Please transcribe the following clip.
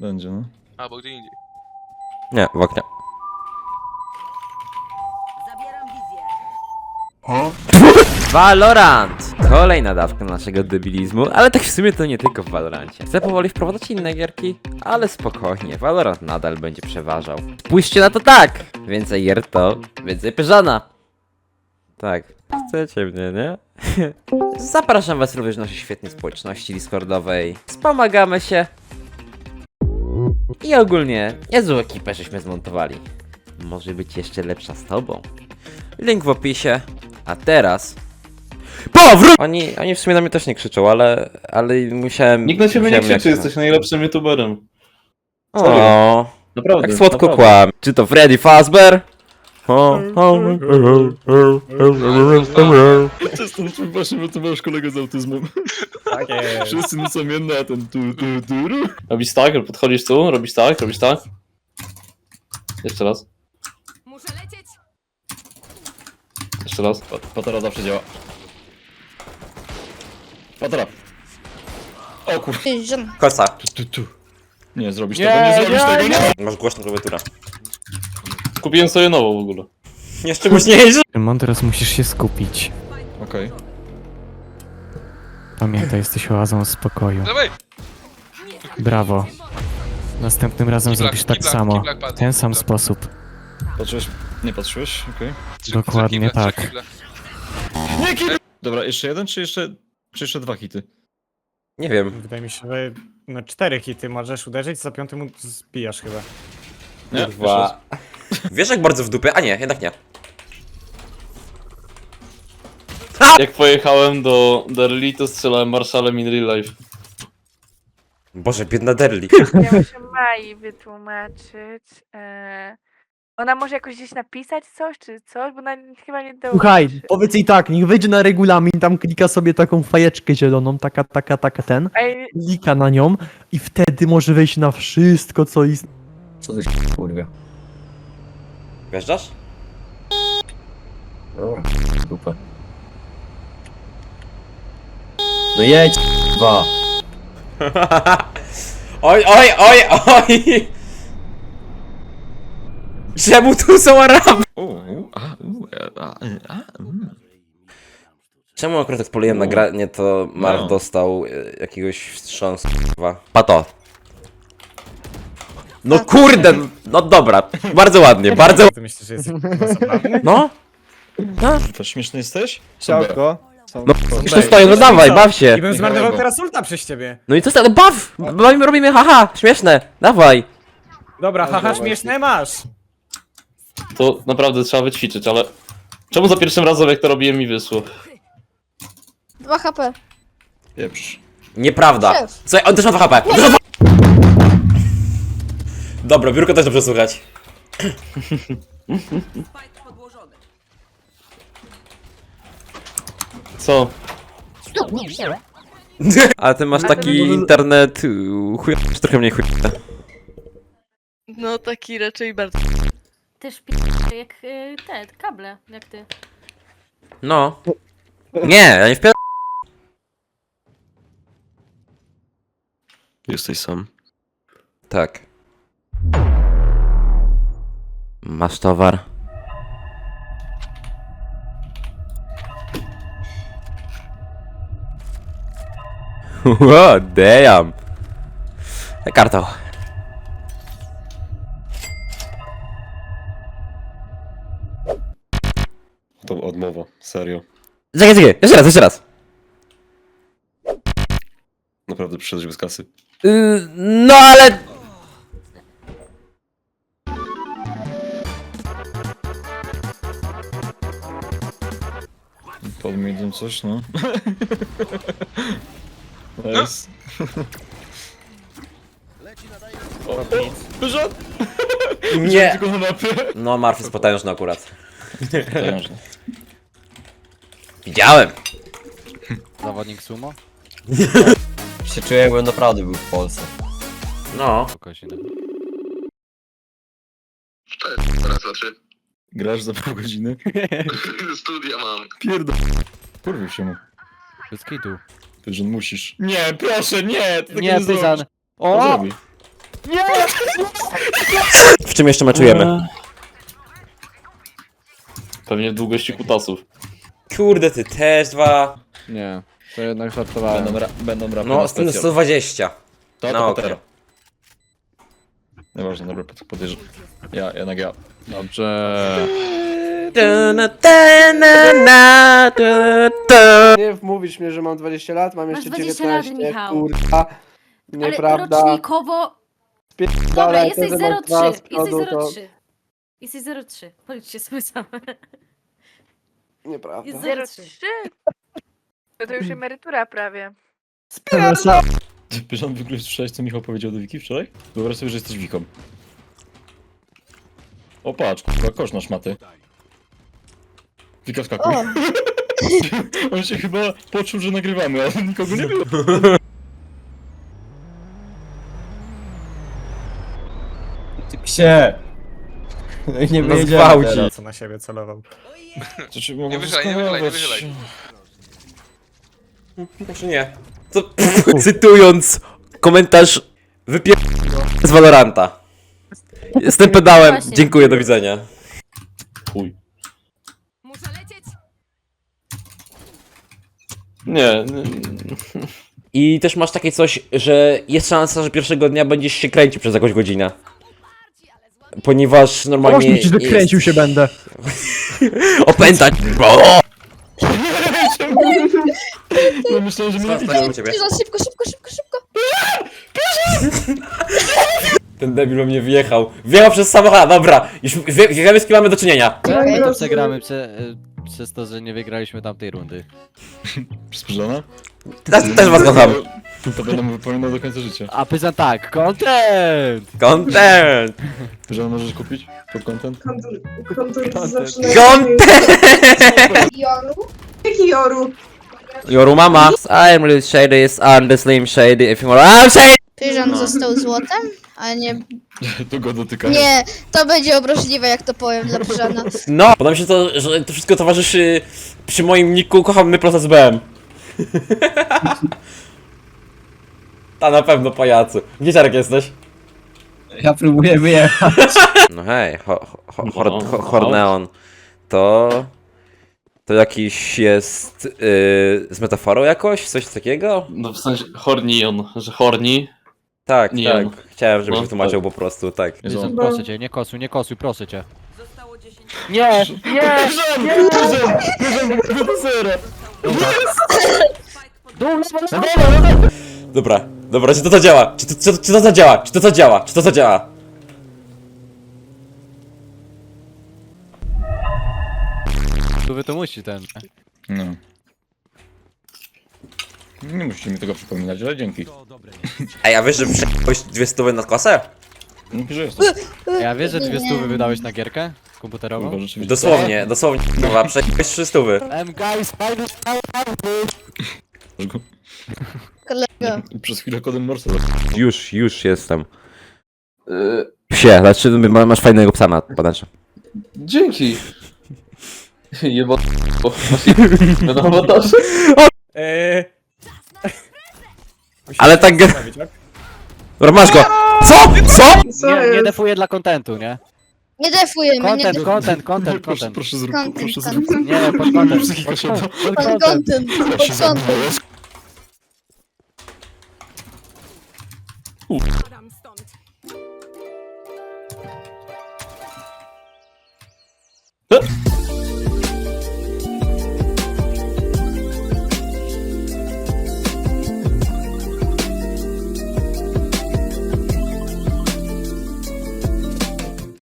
Będzie, no. Albo gdzie indziej. Nie, w oknie. Zabieram wizję. Valorant! Kolejna dawka naszego debilizmu, ale tak w sumie to nie tylko w Valorancie. Chcę powoli wprowadzać inne gierki, ale spokojnie, Valorant nadal będzie przeważał. Spójrzcie na to tak! Więcej gier to więcej pyżana. Tak, chcecie mnie, nie? Zapraszam was również do naszej świetnej społeczności Discordowej. Wspomagamy się. I ogólnie niezłą ekipę żeśmy zmontowali. Może być jeszcze lepsza z tobą. Link w opisie. A teraz. Powrót! Oni, oni w sumie na mnie też nie krzyczą, ale, ale musiałem. Nikt na ciebie nie musiałem krzyczy, jak- jesteś najlepszym youtuberem. O, Naprawdę. jak słodko naprawdę. kłam. Czy to Freddy Fazbear? O, o, Przestań, przepraszam, bo to masz kolegę z autyzmem. Tak jest. Wszyscy no mienne, a ten tu, tu, tu. ru. Robisz tak, podchodzisz tu, robisz tak, robisz tak. Jeszcze raz, Muszę lecieć. jeszcze raz. Patera zawsze działa. Patera. O kur... Kosa. Tu, tu. Nie, zrobisz Nie, tego, nie zrobisz nie, tego, nie! Masz głośną klawiaturę. Kupiłem sobie nową w ogóle. Jeszcze głośniejszy. Szymon, teraz musisz się skupić. Okej. Pamiętaj, jesteś oazą spokoju. Dawaj! Brawo. Następnym razem Kiblak, zrobisz tak kiblak, samo. kiblak padł. W ten sam Kiblak. sposób. Patrzyłeś? Nie patrzyłeś? Okej. Trzy- Dokładnie trzy kible, tak. trzy kible. Dobra, jeszcze jeden, czy jeszcze... Czy jeszcze dwa hity? Nie wiem. Wydaje mi się, że no cztery hity możesz uderzyć, za piątym mu zbijasz chyba. Nie? Kurwa. Wiesz jak bardzo w dupę? A nie, jednak nie. Jak pojechałem do Derli, to strzelałem marszalem in real life. Boże, biedna Derli. Ja muszę Mai wytłumaczyć. E, ona może jakoś gdzieś napisać coś, czy coś, bo ona chyba nie do. Słuchaj, powiedz jej tak, niech wejdzie na regulamin, tam klika sobie taką fajeczkę zieloną, taka, taka, taka, ten, Ej, klika na nią i wtedy może wejść na wszystko, co jest. Co ty kurwa? Wjeżdżasz? Dupę. No jedź, dwa. Oj, oj, oj, oj! Czemu tu są Araby? Mm. Czemu akurat jak poliłem nagranie, to Marv No. dostał e, jakiegoś wstrząsu, kurwa. Pato. No kurde, no dobra, bardzo ładnie, bardzo... Ty myślisz, że jesteś? No? To śmieszny jesteś? Ciałko. No, już tu stoję, no dawaj, baw się. I bym zmarnował teraz ulta przez ciebie. No i co, no baw! Bawimy, robimy, haha, śmieszne, dawaj. Dobra, haha, śmieszne masz. To naprawdę trzeba wyćwiczyć, ale... Czemu za pierwszym razem jak to robiłem mi wysło? 2 HP. Pieprz. Nieprawda. Szef. Słuchaj, on też ma 2 HP. Też ma... Dobra, biurko też dobrze słuchać. Spike podłożony. Co? Ale ty masz taki internet chuj, czy trochę mniej chuj. no taki raczej bardzo. Też jak y, te kable, jak ty. No. Nie, ja nie wpier... Jesteś sam. Tak. Masz towar. Wow, damn. Kartą. To odmowa, serio. Czekaj, czekaj, jeszcze raz, jeszcze raz. Naprawdę przyszedłeś bez kasy. Yy, no ale... Podmienię coś, no. Nice. O, o, Wyszedł! Nie. Tylko na mapie. No, Marf jest potężny akurat. Potężny. Widziałem. Zawodnik sumo? Się czuję jakbym naprawdę był w Polsce. No. Kogoś Raz, dwa, trzy. Grasz za pół godziny? Studia mam. Pierdol. Kurwy się mu. Bez kitu. Że musisz. Nie, proszę, nie! Ty Nie. Pyzan. To O! zrobi. W czym jeszcze meczujemy? Eee. Pewnie w długości kutasów. Kurde, ty też dwa. Nie, to jednak żartowałem. Będą, ra będą rapy No, na z tym specjal. 120. To, na to. Nieważne, dobra, pod- podejrzę. Ja, jednak ja. Dobrze. Nie wmówisz mnie, że mam 20 lat, mam Masz 20 lat, Michał. kurwa. Ale rocznikowo... Dobra, jesteś 03. Jesteś 03. Jesteś 03. Policzcie sobie same. Nieprawda. Jest 03? 03. To, to już emerytura prawie. Pyszan, w ogóle słyszałeś, co Michał powiedział do Wiki wczoraj? Wyobraź sobie, że jesteś Wiką. O, patrz, kurwa, kosz na szmaty. Wika skakuj. On się chyba poczuł, że nagrywamy, ale nikogo nie było. Się! No i nie No teraz. Co na siebie celował. Znaczy, Nie wychylaj, nie wychylaj, nie wychylaj. Znaczy nie. To, cytując komentarz wypier... z Valoranta. Jestem pedałem, Właśnie. dziękuję, do widzenia. Chuj. Muszę lecieć. Nie, nie, I też masz takie coś, że jest szansa, że pierwszego dnia będziesz się kręcił przez jakąś godzinę. Ponieważ normalnie. Proszę ci, że jest- kręcił się będę. Opętać! O! Ja myślałem, że mnie nie widział. ciebie. Szybko, szybko, szybko, szybko. Ten debil we mnie wjechał. Wjechał przez samochód, dobra. Już wie, wiemy z kim mamy do czynienia. My to przegramy prze, przez to, że nie wygraliśmy tamtej rundy. Przyspieszona? Też, też was kocham. To będę mu wypominał do końca życia. A pytam tak, content! Content! Że możesz kupić pod content? content. Content! Joru? Jaki Joru? Yoru mama. I'm really shady, I'm the slim shady, if you want I'm shady! Pyżan został złotem? A nie... To go dotyka. Nie, to będzie obraźliwe, jak to powiem dla Pyżana. No, podoba mi się to, że to wszystko towarzyszy przy moim niku kocham my proces BM. Ta na pewno pajacu. Gdzie Czarek jesteś? Ja próbuję wyjechać. No hej, ho, ho, ho, No, ho, Horneon. To... To jakiś jest... Yy, z metaforą jakoś? Coś takiego? no w sensie hornion, że horni. Tak, Nie tak. no. Chciałem, żebyś No, wytłumaczył po prostu, tak. Pyzon, proszę cię, nie kosuj, nie kosuj, proszę cię. Zostało 10. Nie! Dobra, dobra, czy to zadziała? Czy to, czy, to- czy to zadziała? Czy to zadziała? Czy to zadziała? Tu wy to musi ten. No. Nie musicie mi tego przypominać, ale dzięki. Ej, a wiesz, że przejąłeś dwie stówy na klasę? No, że jest. Ja wiesz, że dwie stówy wydałeś na gierkę komputerową? Kurwa, rzeczywiście. Dosłownie, dosłownie, kurwa, przejąłeś trzy stówy. Em, guys, spider, Kolego. Przez chwilę kodem Morse. Już, już jestem. Yy, Psie, znaczy ma- masz fajnego psa na badacze. dzięki. Jeba... Będę awatarze. Eee... Ale tak Zostawić, tak? Dobra, masz go! Co? Co? Nie, nie defuję dla kontentu, nie? Nie defujemy, nie Content, defujemy. content, content, Proszę, content. proszę zrób, Content, proszę content. zrób. Nie, pod content. Pod, siada. pod Pod content. content, pod content. zamknąłem. Padam stąd. E?